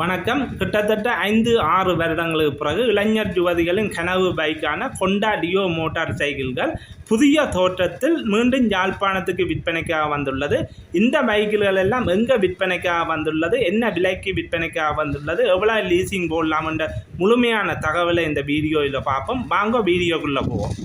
வணக்கம். கிட்டத்தட்ட ஐந்து ஆறு வருடங்களுக்கு பிறகு இளைஞர் யுவதிகளின் கனவு பைக்கான கொண்டா டியோ மோட்டார் சைக்கிள்கள் புதிய தோற்றத்தில் மீண்டும் யாழ்ப்பாணத்துக்கு விற்பனைக்காக வந்துள்ளது. இந்த பைக்குகள் எல்லாம் எங்கே விற்பனைக்காக வந்துள்ளது? என்ன விலைக்கு விற்பனைக்காக வந்துள்ளது? எவ்வளோ லீசிங் போடலாம்ன்ற முழுமையான தகவலை இந்த வீடியோவில் பார்ப்போம். வாங்க வீடியோக்குள்ளே போவோம்.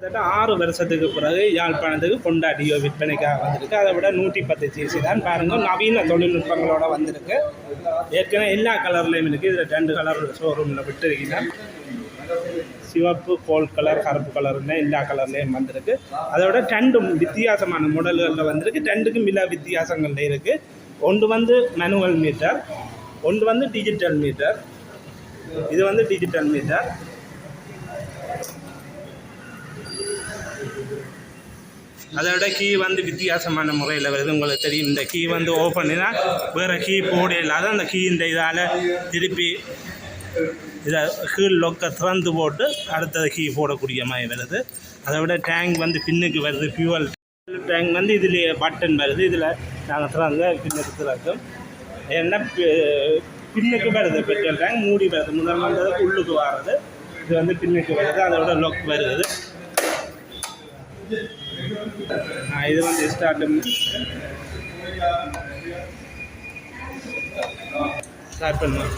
கிட்டத்தட்ட ஆறு வருஷத்துக்கு பிறகு யாழ்ப்பாணத்துக்கு கொண்டாடியோ விற்பனைக்காக வந்திருக்கு. அதை விட நூற்றி பத்து சிசி தான் பாருங்கள் நவீன தொழில்நுட்பங்களோட வந்திருக்கு. ஏற்கனவே எல்லா கலர்லேயும் இருக்குது இதில் ரெண்டு கலர் ஷோரூமில் விட்டுருக்கீங்க. சிவப்பு கோல் கலர் கருப்பு கலர்னு எல்லா கலர்லேயும் வந்திருக்கு. அதோட ரெண்டும் வித்தியாசமான மாடல்களில் வந்திருக்கு. ரெண்டுக்கும் மில வித்தியாசங்கள் இருக்குது ஒன்று வந்து மேனுவல் மீட்டர் ஒன்று வந்து டிஜிட்டல் மீட்டர் இது வந்து டிஜிட்டல் மீட்டர் அதோட கீ வந்து வித்தியாசமான முறையில் வருது. உங்களுக்கு தெரியும் இந்த கீ வந்து ஓப்பன் பண்ணினா வேறு கீ போட இல்லாத அந்த கீ இந்த இதால் திருப்பி இதை கீழ் லொக்க திறந்து போட்டு அடுத்தது கீ போடக்கூடிய மாதிரி வருது. அதை விட டேங்க் வந்து பின்னுக்கு வருது ஃபியூவல் டேங்க் வந்து இதில் பட்டன் வருது. இதில் நாங்கள் திறந்து பின்னுக்கு திறக்கும். ஏன்னா பின்னுக்கு வருது பெட்ரோல் டேங்க் மூடி வருது. முதல் வந்தது உள்ளுக்கு வர்றது இது வந்து பின்னுக்கு வருது. அதோட லொக் வருது. இது வந்து ஸ்டார்ட் ஸ்டார்ட் பண்ணுவோம்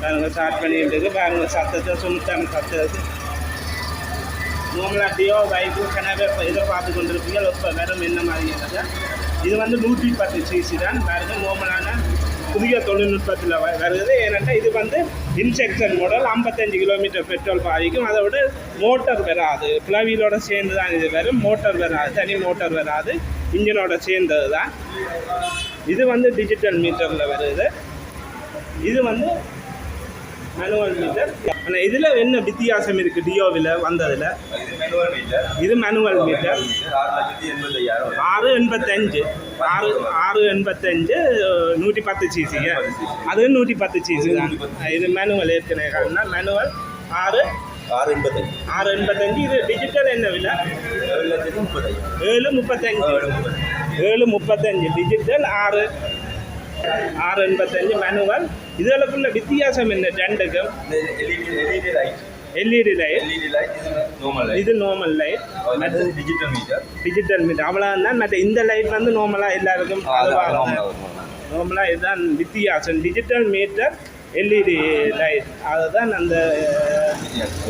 பாருங்க ஸ்டார்ட் பண்ணிட்டு இருக்கு. சத்தத்தை சுமத்தான சத்தத்தை நோமலாட்டியோ பைக்கு கனவே இதை பார்த்து கொண்டிருப்பீங்க இப்போ வெறும் என்ன மாதிரி இது வந்து நூற்றி பத்து சிசி தான். பாருங்கள் நோமலான புதிய தொழில்நுட்பத்தில் வருது. ஏனென்றால் இது வந்து இன்செக்ஷன் மாடல் ஐம்பத்தஞ்சு கிலோமீட்டர் பெட்ரோல் பாதிக்கும். அதை விட மோட்டர் வராது. பிளவிலோட சேர்ந்து தான் இது வரும். மோட்டார் வராது. தனி மோட்டர் வராது. இன்ஜினோட சேர்ந்தது தான் இது வந்து டிஜிட்டல் மீட்டரில் வருது. இது வந்து மேனுவல் மீட்டர் ஆனால் இதில் என்ன வித்தியாசம் இருக்குது டியோவில் வந்ததில்? இது மேனுவல் மீட்டர் ஆறு எண்பத்தஞ்சு. ஆறு ஆறு எண்பத்தஞ்சு நூற்றி பத்து சீசிங்க அது நூற்றி பத்து சிசி தான் இது மேனுவல் ஏற்கனவே காரணம் மேனுவல் ஆறு ஆறு எண்பத்தஞ்சு. ஆறு எண்பத்தஞ்சு இது டிஜிட்டல் என்ன விலை? ஏழு லட்சத்தி முப்பத்தஞ்சு. ஏழு முப்பத்தஞ்சு. ஏழு முப்பத்தஞ்சு டிஜிட்டல் ஆறு ஆறு எண்பத்தஞ்சு மேனுவல் இதுகளுக்குள்ள வித்தியாசம் என்ன? ரெண்டுக்கும். எல்இடி லைட் இது normal light digital meter. Digital meter அவ்வளோ தான் மற்ற இந்த லைட் வந்து நார்மலாக எல்லாருக்கும். நார்மலாக இதுதான் வித்தியாசம். டிஜிட்டல் மீட்டர் எல்இடி லைட் அதுதான் அந்த.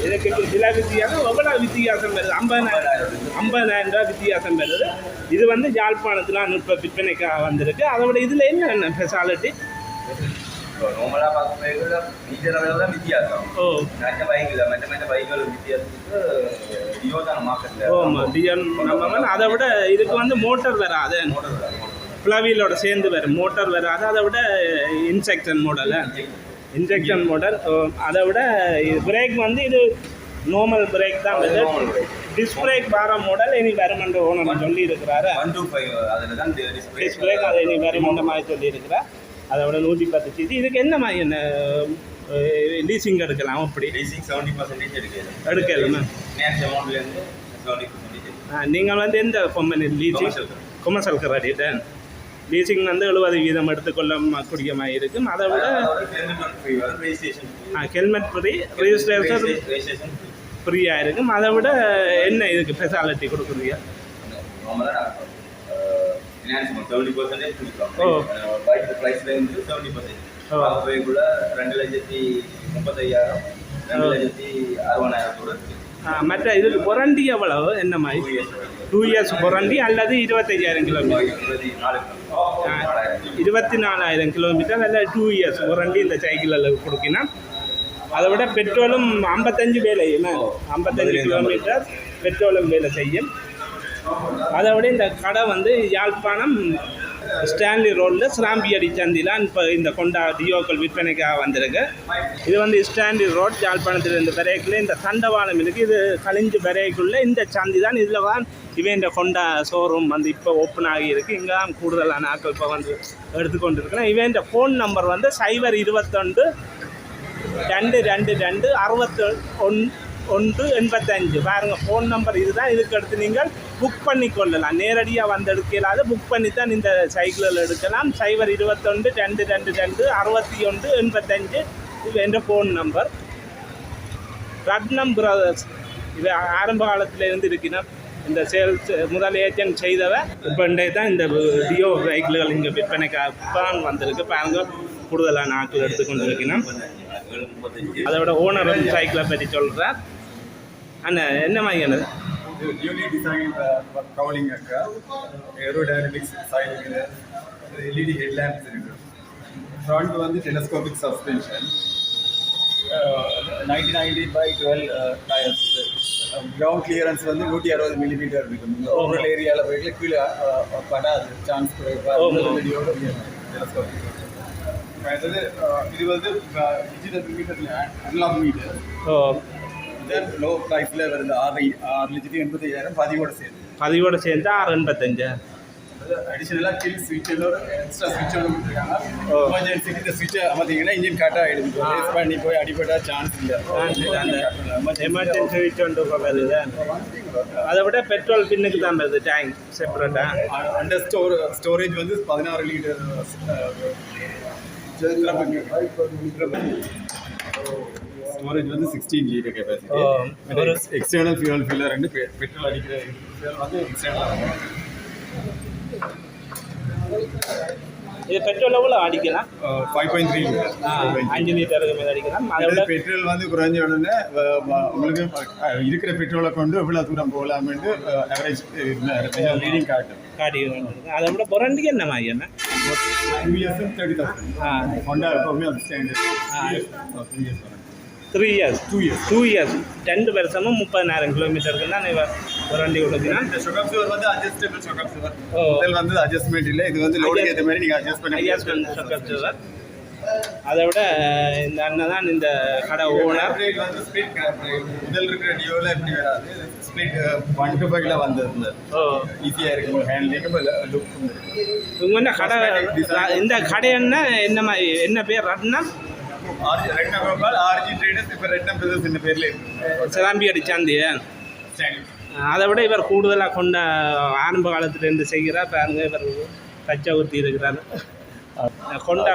இதுக்கு விலை வித்தியாசம் எவ்வளோ வித்தியாசம் வருது? ஐம்பதாயிரம். ஐம்பதாயிரம். ரூபாய் வித்தியாசம் வருது. இது வந்து யாழ்ப்பாணத்தில் நுட்ப விற்பனைக்காக வந்திருக்கு. அதை விட இதில் என்ன ஸ்பெஷாலிட்டி இப்போ ஆ பார்க்கும் meter அளவு தான் வித்தியாசம். ஓ மற்ற bike ல, மற்ற மற்ற bike கள் வித்தியாசத்துக்கு Dio தான் market ல. ஓ டிஎன் நம்ம அதை விட இதுக்கு வந்து மோட்டர் வராது Motor வராது. ஃப்ளவீலோட சேர்ந்து வரும் மோட்டார் வராது அதை விட இன்செக்ஷன் மாடலு இன்ஜெக்ஷன் மாடல் அதை விட பிரேக் வந்து இது நார்மல் பிரேக் தான் வருது. டிஸ்க் பிரேக் பார மாடல் இனி வருமென்று ஓனர் சொல்லி இருக்கிறாரு 125 அதுல தான் display. டிஸ்க் பிரேக் அதை இனி வருமென்ற மாதிரி சொல்லி இருக்கிறார் அதை விட நூற்றி பத்து சிசி இதுக்கு என்ன மாதிரி என்ன லீசிங் எடுக்கலாம் அப்படி Leasing 70% இருக்கு. எடுக்கலாமா ல இருந்து 70% இருக்கு. நீங்கள் வந்து எந்த company leasing. Commercial credit leasing வந்து எழுபது வீதம் எடுத்துக்கொள்ளக்கூடிய மாதிரி இருக்கும் அதை விட free. Helmet free registration. ஃப்ரீயாக இருக்கும் அதை விட என்ன இதுக்கு ஸ்பெஷாலிட்டி கொடுக்குறீங்க நார்மலா அஹ், finance amount 70% கொடுக்குறோம். ஓ. அஹ், bike price ல இருந்து 70%. ஓ. பார்க்கவேக்குள்ள ரெண்டு லட்சத்தி முப்பத்தையாயிரம் ரெண்டு. லட்சத்தி இருக்கு மற்ற இதுக்கு பொரண்டி எவ்வளவு என்ன மாதிரி டூ இயர்ஸ் வரைக்கும். டூ இயர்ஸ் பொரண்டி அல்லது இருபத்தையாயிரம் கிலோமீட்டர் இருபத்தி நாலு நாலாயிரம் கிலோமீட்டர் அல்ல டூ இயர்ஸ் பொரண்டி இந்த சைக்கிளில் கொடுக்கினா அதை விட பெட்ரோலும் ஐம்பத்தஞ்சு வேலை என்ன ஐம்பத்தஞ்சு கிலோமீட்டர் பெட்ரோலும் வேலை செய்யும் அதை விட இந்த கடை வந்து யாழ்ப்பாணம் ஸ்டான்லி ரோடில் சிராம்பியடி சந்திலாம் இப்போ இந்த கொண்டா டியோக்கள் விற்பனைக்காக வந்திருக்கு. இது வந்து ஸ்டான்லி ரோட் யாழ்ப்பாணத்தில் இந்த விரைக்குள்ளே இந்த தண்டவாளம் இருக்குது இது கழிஞ்சு விரைக்குள்ளே இந்த சந்தி தான். இதில் தான் இவன் இந்த கொண்டா ஷோரூம் வந்து இப்போ ஓப்பன் ஆகியிருக்கு இங்கே தான் கூடுதலான ஆட்கள் இப்போ வந்து எடுத்துக்கொண்டு இருக்கிறேன் இவன் இந்த ஃபோன் நம்பர் வந்து சைபர் இருபத்தொன்று ரெண்டு ரெண்டு ரெண்டு அறுபத்தி ஒன் ஒன்று எண்பத்தஞ்சு. பாருங்கள் ஃபோன் நம்பர் இதுதான். இதுக்கு அடுத்து நீங்கள் புக் பண்ணி கொள்ளலாம். நேரடியாக வந்து எடுக்கலாது புக் பண்ணி தான் இந்த சைக்கிளில் எடுக்கலாம். சைபர் இருபத்தொன்று ரெண்டு ரெண்டு ரெண்டு அறுபத்தி ஒன்று எண்பத்தஞ்சு இது என்ற ஃபோன் நம்பர் ரத்னம் பிரதர்ஸ் இது ஆரம்ப காலத்திலேருந்து இருக்கிறோம் இந்த சேல்ஸ் முதல் ஏஜென்ட் செய்தவ இப்போ தான் இந்த டியோ சைக்கிள்கள் இங்கே விற்பனைக்காக தான் வந்திருக்கு. பாருங்க கூடுதலாக நாட்கள் எடுத்துக்கொண்டு இருக்கணும் அதோட ஓனர் வந்து சைக்கிளை பற்றி சொல்கிறார் அண்ணன் என்ன மாதிரியானது ಇದು ನ್ಯೂಲಿ ಡಿಸೈನ್ ಕವಲಿಂಗ್ ಅಕ್ಕ ಏರೋಡೈನಮಿಕ್ಸ್ ಸೈಡ್ ಇದೆ L E D head lamps இருக்கு ஃப்ரண்ட் வந்து telescopic suspension nineteen ninety by dual tyres ground clearance வந்து நூற்றி அறுபது மில்லிமீட்டர் இருக்கும் ஓவரல் ஏரியாவில் போயிட்டு கீழே அஹ், படாது சான்ஸ் டெலஸ்கோபிக் அடுத்தது அஹ், இது வந்து டிஜிட்டல் மீட்டர் அனலாக் மீட்டர் ஓ தென் low ப்ரைஸில் வருது. ஆறு ஆறு லட்சத்தி எண்பத்தி ஐயாயிரம் பதிவோட சேர்த்து பதிவோட சேர்ந்து ஆறு எண்பத்தஞ்சு அடிஷனலாக கில் ஸ்விட்ச் ஒரு எக்ஸ்ட்ரா ஸ்விட்ச் ஒன்று கொடுத்துருக்காங்க. எமர்ஜென்சிக்கு இந்த ஸ்விட்சை அமர்த்திங்கன்னா இன்ஜின் கட் ஆகிடும் ரேஸ் பண்ணி போய் அடிபட்டா சான்ஸ் இல்லை. எமர்ஜென்சி வச்சு கொண்டு வருது. அதை விட பெட்ரோல் பின்னுக்கு தான் வருது டேங்க் செப்பரேட்டாக அண்டர் ஸ்டோர் ஸ்டோரேஜ் வந்து பதினாறு லிட்டர் ஸ்டோரேஜ் வந்து சிக்ஸ்டீன் லிட்டர் ஓ, கெப்பாசிட்டி ஒரு எக்ஸ்டர்னல் ஃபியூல் ஃபில்லர் ரெண்டு பெட்ரோல் அடிக்கிற வந்து எக்ஸ்டர்னல் இது பெட்ரோல் எவ்வளோ அடிக்கலாம். ஃபைவ் பாயிண்ட் த்ரீ ஆ, அஞ்சு லிட்டருக்கு மேலே அடிக்கலாம். அதை விட பெட்ரோல் வந்து குறைஞ்ச உடனே உங்களுக்கு இருக்கிற பெட்ரோலை கொண்டு எவ்வளோ தூரம் போகலாம்னு அவரேஜ் ரீடிங் காட்டும் காடி அதை விட புரண்டிக்கு என்ன மாதிரி என்ன? டூ இயர்ஸும் தேர்ட்டி தௌசண்ட் ஆ. ஹோண்டா எப்பவுமே அது ஸ்டாண்டர்ட் ஆ. Three years two years two years ரெண்டு வருஷமும் முப்பதினாயிரம் கிலோமீட்டருக்கு தான் இவர் புரண்டி கொடுக்குன்னா இந்த ஷொகப் சுவர் வந்து அட்ஜஸ்டபிள் ஷொகப் சுவர் ஓ. முதல் வந்து அட்ஜஸ்ட்மெண்ட் இல்லை இது வந்து லோடுக்கு ஏற்ற மாதிரி நீங்கள் அட்ஜஸ்ட் பண்ணி ஐயாஸ் சார் அதை விட இந்த அண்ணன் தான் இந்த கடை ஓனர் வந்து rate. முதல் இருக்கிற டியோவில் எப்படி வராது ஸ்பிளிட் ஒன் டு ஃபைவ்ல வந்தது ஓ ஈஸியாக இருக்கும் ஹேண்ட்லிங்கும் லுக்கும் என்ன கடை இந்த கடை என்ன என்ன மாதிரி என்ன பேர் Rathnam RG Ratna Gopal RG traders இப்போ ரெட்னா பிரதர்ஸ் இந்த பேரில் இருக்கு. சிலம்பி அடிச்சாந்தி அதை விட இவர் கூடுதலாக கொண்ட ஆரம்ப காலத்துலேருந்து செய்கிறார் பாருங்க இவர் பச்சை ஊற்றி இருக்கிறார். கொண்டா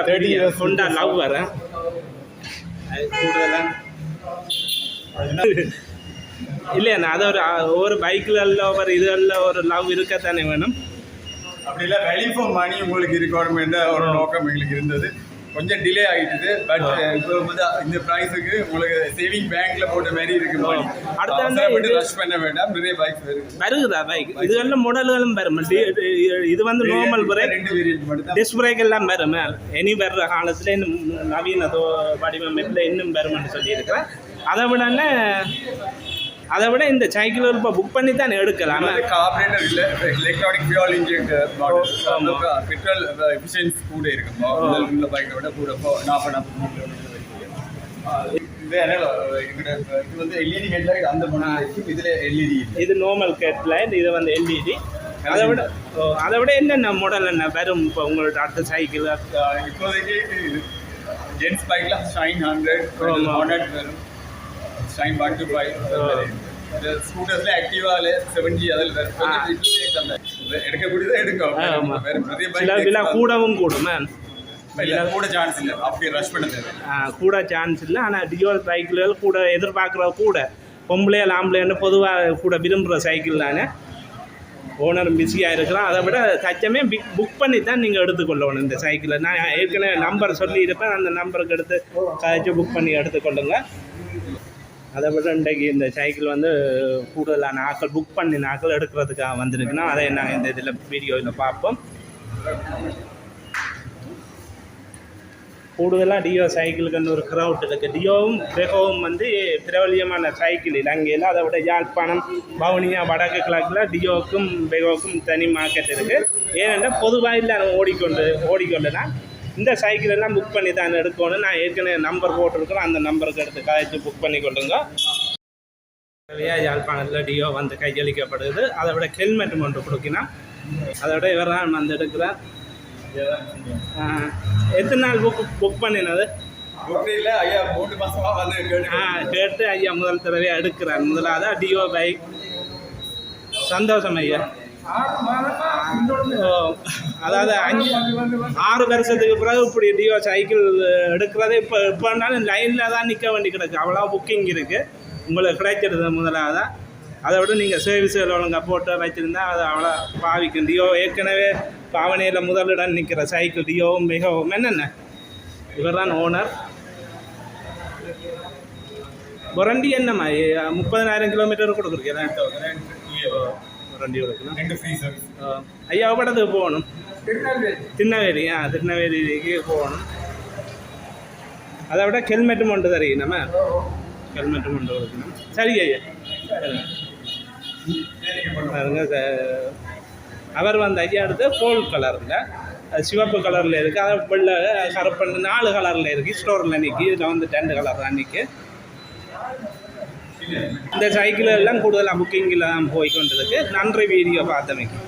கொண்டா லவ் வர கூடுதலாக இல்லைண்ணா அது ஒரு ஒரு பைக்கில் ஒரு இதுகளில் ஒரு லவ் இருக்கத்தானே வேணும். அப்படி இல்லை வேல்யூ ஃபார் மணி உங்களுக்கு இருக்கணுமென்ற ஒரு நோக்கம் எங்களுக்கு இருந்தது. கொஞ்சம் டிலே ஆகிட்டுது பட் இப்போ வந்து இந்த ப்ரைஸுக்கு உங்களுக்கு சேவிங் பேங்க்ல போட்ட மாதிரி இருக்கு அடுத்து வந்து ரஷ் பண்ண வேண்டாம் நிறைய பைக்ஸ் வருது. வருகுதா பைக் இதுகளில் மாடல்களும் வரும். இது வந்து நார்மல் பிரேக் ரெண்டு வேரியன்ட் மட்டும் டிஸ்க் பிரேக் எல்லாம் வரும். இனி வர்ற காலத்தில் இன்னும் நவீன வடிவமைப்பில் இன்னும் வரும்னு சொல்லியிருக்கிறேன். அதை விட அதை விட இந்த சைக்கிள் இப்போ புக் பண்ணி தான் எடுக்கலாம் கார்பரேட்டர் இல்ல. எலக்ட்ரானிக் ஃபியூல் இன்ஜெக்ட் மாடல் ஆமா. பெட்ரோல் எஃபிஷியன்ஸ் கூட இருக்கும் உள்ள பைக்கை விட கூட நாற்பது நாற்பது எங்கட இது வந்து எல்இடி ஹெட்லைட் அந்த இதுல எல்இடி இது நார்மல் கேட் லைட் இது வந்து எல்இடி அதை விட அதை விட என்னென்ன மாடல் என்ன வரும் இப்போ உங்களோட அடுத்த சைக்கிள் இப்போதைக்கு ஜென்ஸ் பைக்ல ஷைன் ஹண்ட்ரட். ஹண்ட்ரட் வரும். ஷைன் ஒன் டு ஃபைவ் ஸ்கூட்டர்ஸ்ல ஆக்டிவால செவன்ஜி அதில் வரும் ஆ. கொஞ்சம் it will take some time. எடுக்கக்கூடியதை எடுக்கும். கூடவும் கூடும் கூட சான்ஸ் இல்ல. அப்படியே ரஷ் பண்ண தேவை ஆ, கூட சான்ஸ் இல்லை. ஆனால் டியோல் சைக்கிள்கள் கூட எதிர்பார்க்குறது கூட பொம்பளையல் ஆம்பளைன்னு பொதுவாக கூட விரும்புகிற சைக்கிள் தானே. ஓனரும் பிஸியாக இருக்கிறோம் அதை விட தச்சமே பிக் புக் பண்ணி தான் நீங்கள் எடுத்துக்கொள்ளணும் இந்த சைக்கிளை நான் ஏற்கனவே நம்பர் சொல்லியிருப்பேன். அந்த நம்பருக்கு எடுத்து கதைச்சு புக் பண்ணி எடுத்துக்கொள்ளுங்க. அதை விட இன்றைக்கு இந்த சைக்கிள் வந்து கூடுதலான ஆக்கள் புக் பண்ணின ஆக்கள் எடுக்கிறதுக்காக வந்திருக்குன்னா அதை நாங்கள் இந்த இதில் வீடியோவில் பார்ப்போம். கூடுதலாக டியோ சைக்கிளுக்குன்னு ஒரு க்ரௌட் இருக்குது டியோவும் பெகோவும் வந்து பிரபலியமான சைக்கிள். இலங்கையில் அதை விட யாழ்ப்பாணம் வவுனியா வடக்கு கிழக்கில் டியோவுக்கும் பெகோவுக்கும் தனி மார்க்கெட் இருக்குது ஏனென்றால் பொதுவாக இல்லை ஓடிக்கொண்டு ஓடிக்கொண்டுனா இந்த சைக்கிள் எல்லாம் புக் பண்ணி தான் எடுக்கணும் நான் ஏற்கனவே நம்பர் போட்டிருக்கிறேன் அந்த நம்பருக்கு எடுத்து கதைச்சு புக் பண்ணி கொள்ளுங்க. யாழ்ப்பாணத்தில் டியோ வந்து கையளிக்கப்படுது. அதை விட ஹெல்மெட் ஒன்று கொடுக்கினா அதை விட இவர் தான் வந்து எடுக்கிறார். எத்தனை நாள் புக் புக் பண்ணினது? கேட்டு ஐயா முதல் தடவையாக எடுக்கிறார். முதலாவது டியோ பைக் சந்தோஷம் ஐயா. அதாவது அஞ்சு ஆறு வருஷத்துக்கு பிறகு இப்படி டியோ சைக்கிள் எடுக்கிறது. இப்போ இப்போனாலும் லைனில் தான் நிற்க வேண்டி கிடக்கு. அவ்வளோ புக்கிங் இருக்குது உங்களுக்கு கிடைக்கிறது தான் அதை விட நீங்கள் சர்வீஸில் ஒழுங்காக போட்டு வச்சுருந்தா அது அவ்வளோ பாவிக்கும். டியோ ஏற்கனவே பாவனையில் முதலிடம் நிற்கிற சைக்கிள் டியோவும் மிகவும் என்னென்ன? இவர் தான் ஓனர் புரண்டி என்னம்மா முப்பதனாயிரம் கிலோமீட்டர் கொடுக்குறீங்க ஃப்ரீ சர்வீஸ் ஐயா படத்துக்கு போகணும் திருநெல்வேலி ஆ திருநெல்வேலிக்கு போகணும் அதை விட ஹெல்மெட்டும் கொண்டு தரீங்க நம்ம ஹெல்மெட்டும் கொண்டு கொடுக்கணும் சரி ஐயா பாருங்க அவர் வந்து ஐயா எடுத்து கோல்ட் கலரில் சிவப்பு கலரில் இருக்குது அதை வெள்ளை கருப்பு நாலு கலரில் இருக்குது ஸ்டோரில் நிற்கி இதில் வந்து ரெண்டு கலர் நிற்கி இந்த சைக்கிள் எல்லாம் கூடுதலாக புக்கிங்கில் தான் போய் நன்றி வீடியோ பார்த்தமைக்கு.